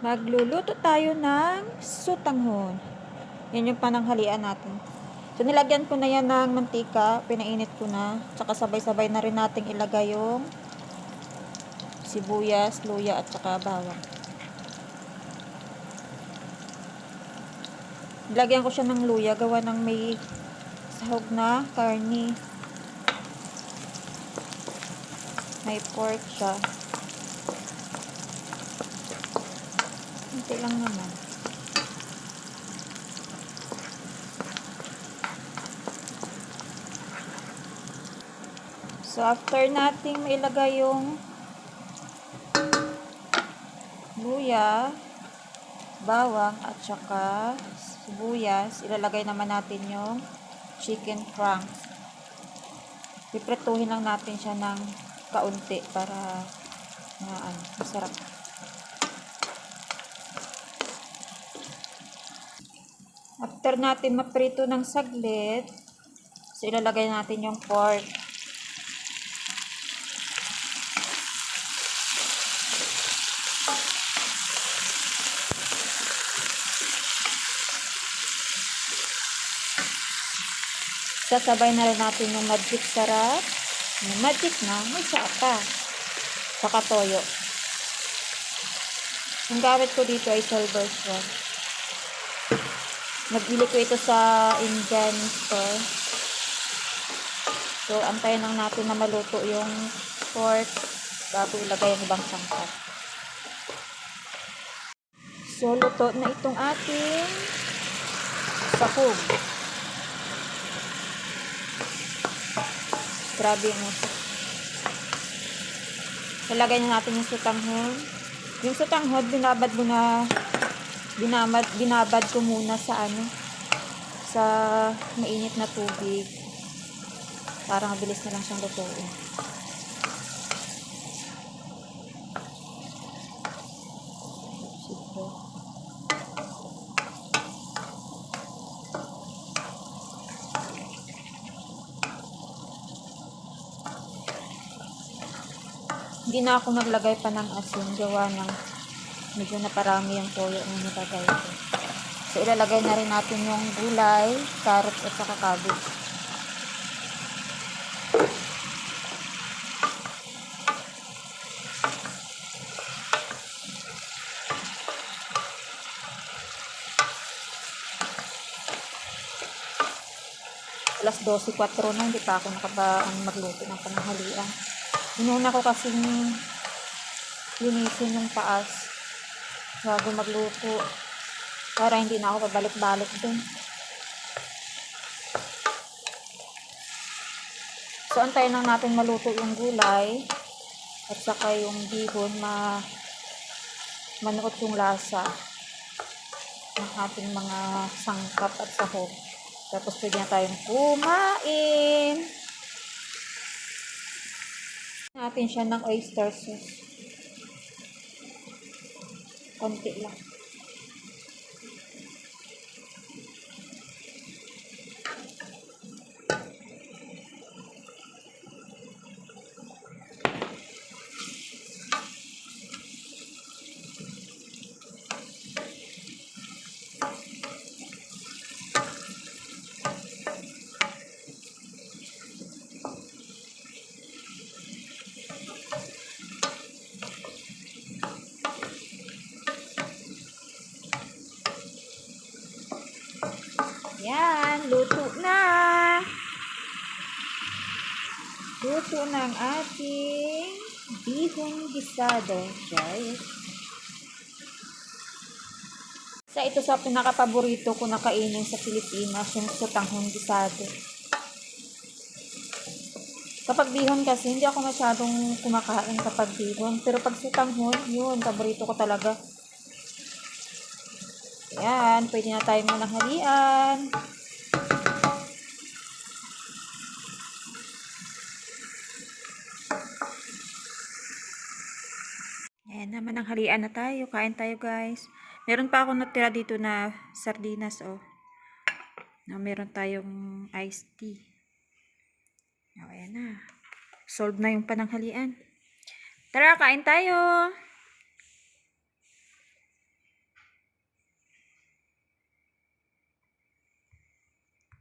Magluluto tayo ng sutanghon. Yan yung pananghalian natin. So, nilagyan ko na yan ng mantika. Pinainit ko na. Tsaka sabay-sabay na rin natin ilagay yung sibuyas, luya, at tsaka bawang. Lagyan ko siya ng luya. Gawa ng may sahog na karni. May pork siya. Kunti lang naman. So, after nating mailagay yung luya, bawang, at saka sibuyas, ilalagay naman natin yung chicken franks. Pipretuhin lang natin siya ng kaunti para na ano, masarap. After natin maprito ng saglit, so ilalagay natin yung pork. Sasabay na rin natin yung magic sarap. Yung magic na, may sapa. Saka toyo. Yung gamit ko dito ay silver swan. Nagbili ko ito sa Indian store. So, antayin lang natin na maluto yung pork bago ilagay ang ibang sangkap. So, luto na itong ating sahog. Grabe yung. Ilagay na natin yung sutanghon. Yung sutanghon, binabad mo na binamad, binabad ko muna sa ano sa mainit na tubig para mabilis na lang siyang lutuin. Hindi na ako naglagay pa ng asin gawa ng medyo naparami yung toyo na nilagay ko. So, ilalagay na rin natin yung gulay, carrot at saka cabbage. Alas 12.04 na, hindi pa ako nakabaan magluto ng pananghalian. Inuna ko kasi linisin yung taas bago magluto para hindi na ako pabalik-balik dun. So, antayin lang natin maluto yung gulay at saka yung bihon ma manuot yung lasa ng ating mga sangkap at sahog. Tapos pwede na tayong kumain. Natin siya ng oyster sauce. Konti lang. Yan, luto na. Luto na ang ating bihon gisado, guys. Sa ito sa pinaka-paborito ko na kainin sa Pilipinas, yung sutanghon gisado. Kapag bihon kasi, hindi ako masyadong kumakain kapag bihon. Pero pag sutanghon, yun, paborito ko talaga. Yan, pwede na tayo munang Naman ang halian na tayo. Kain tayo guys. Meron pa ako natira dito na sardinas oh. Na meron tayong iced tea. Oh, ayan na. Solve na yung pananghalian. Tara, kain tayo!